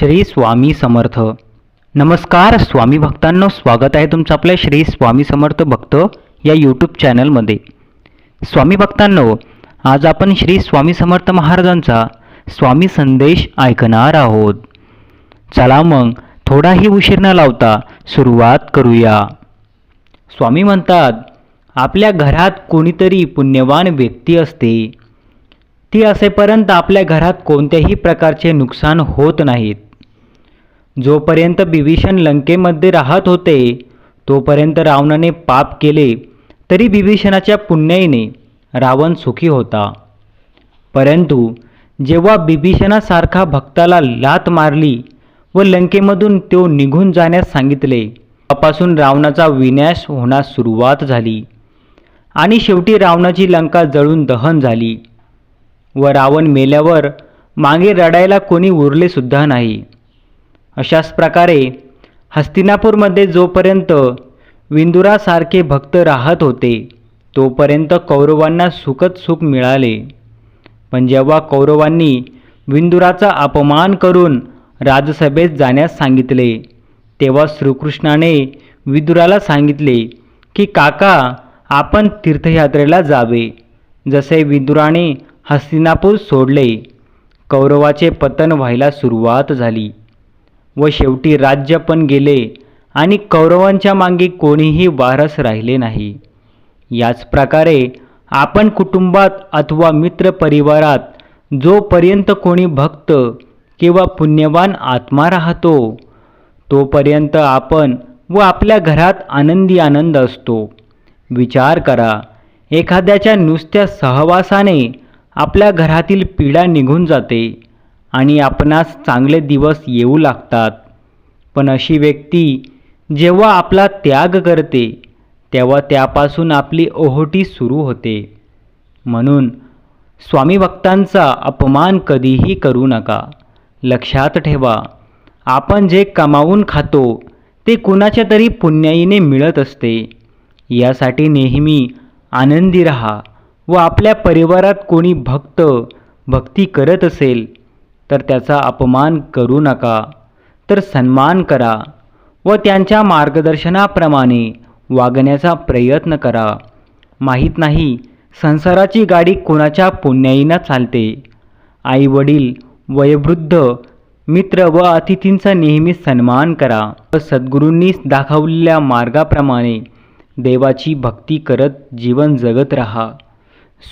श्री स्वामी समर्थ. नमस्कार स्वामी भक्तांनो स्वागत आहे तुमचं आपल्या श्री स्वामी समर्थ भक्त या यूट्यूब चॅनलमध्ये स्वामी भक्तांनो आज आपण श्री स्वामी समर्थ महाराजांचा स्वामी संदेश ऐकणार आहोत. चला मग थोडाही उशीर न लावता सुरुवात करूया. स्वामी म्हणतात आपल्या घरात कोणीतरी पुण्यवान व्यक्ती असते. ती असेपर्यंत आपल्या घरात कोणत्याही प्रकारचे नुकसान होत नाहीत. जोपर्यंत बिभीषण लंकेमध्ये राहत होते तोपर्यंत रावणाने पाप केले तरी बिभीषणाच्या पुण्याईने रावण सुखी होता. परंतु जेव्हा बिभीषणासारखा भक्ताला लात मारली व लंकेमधून तो निघून जाण्यास सांगितले तपासून रावणाचा विनाश होण्यास सुरुवात झाली आणि शेवटी रावणाची लंका जळून दहन झाली व रावण मेल्यावर मागे रडायला कोणी उरले सुद्धा नाही. अशाच प्रकारे हस्तिनापूरमध्ये जोपर्यंत विंदुरासारखे भक्त राहत होते तोपर्यंत कौरवांना सुखत सुख मिळाले. पण जेव्हा कौरवांनी विंदुराचा अपमान करून राजसभेत जाण्यास सांगितले तेव्हा श्रीकृष्णाने विदुराला सांगितले की काका आपण तीर्थयात्रेला जावे. जसे विदुराने हस्तिनापूर सोडले कौरवाचे पतन व्हायला सुरुवात झाली. व शेवटी राज्य पण गेले आणि कौरवांच्या मागे कोणीही वारस राहिले नाही. याच प्रकारे आपण कुटुंबात अथवा मित्रपरिवारात जोपर्यंत कोणी भक्त किंवा पुण्यवान आत्मा राहतो तोपर्यंत आपण व आपल्या घरात आनंदी आनंद असतो. विचार करा एखाद्याच्या नुसत्या सहवासाने आपल्या घरातील पीडा निघून जाते. आणि आपणास चांगले दिवस येऊ लागतात. पण अशी व्यक्ती जेव्हा आपला त्याग करते तेव्हा त्यापासून आपली ओहोटी सुरू होते. म्हणून स्वामी भक्तांचा अपमान कधीही करू नका. लक्षात ठेवा आपण जे कमावून खातो ते कुणाच्या तरी पुण्याईने मिळत असते. यासाठी नेहमी आनंदी रहा व आपल्या परिवारात कोणी भक्त भक्ती करत असेल तर त्याचा अपमान करू नका तर सन्मान करा व त्यांच्या मार्गदर्शनाप्रमाणे वागण्याचा प्रयत्न करा. माहीत नाही संसाराची गाडी कोणाच्या पुण्याईनं चालते. आई वडील वयोवृद्ध मित्र व अतिथींचा नेहमी सन्मान करा व सद्गुरूंनी दाखवलेल्या मार्गाप्रमाणे देवाची भक्ती करत जीवन जगत राहा.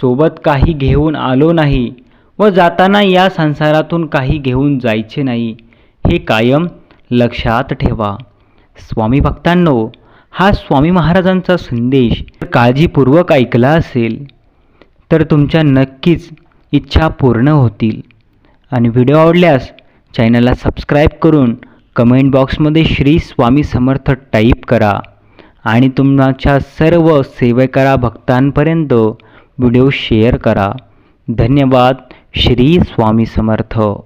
सोबत काही घेऊन आलो नाही व जाताना या संसारातून काही घेऊन जायचे नाही. हे कायम लक्षात ठेवा. स्वामी भक्तांनो हा स्वामी महाराजांचा संदेश काळजीपूर्वक ऐकला असेल तर तुमच्या नक्कीच इच्छा पूर्ण होतील. आणि व्हिडिओ आवडल्यास चॅनलला सबस्क्राईब करून कमेंट बॉक्समध्ये श्री स्वामी समर्थ टाईप करा आणि तुमच्या सर्व सेवेकरा भक्तांपर्यंत व्हिडिओ शेअर करा. धन्यवाद. श्री स्वामी समर्थ.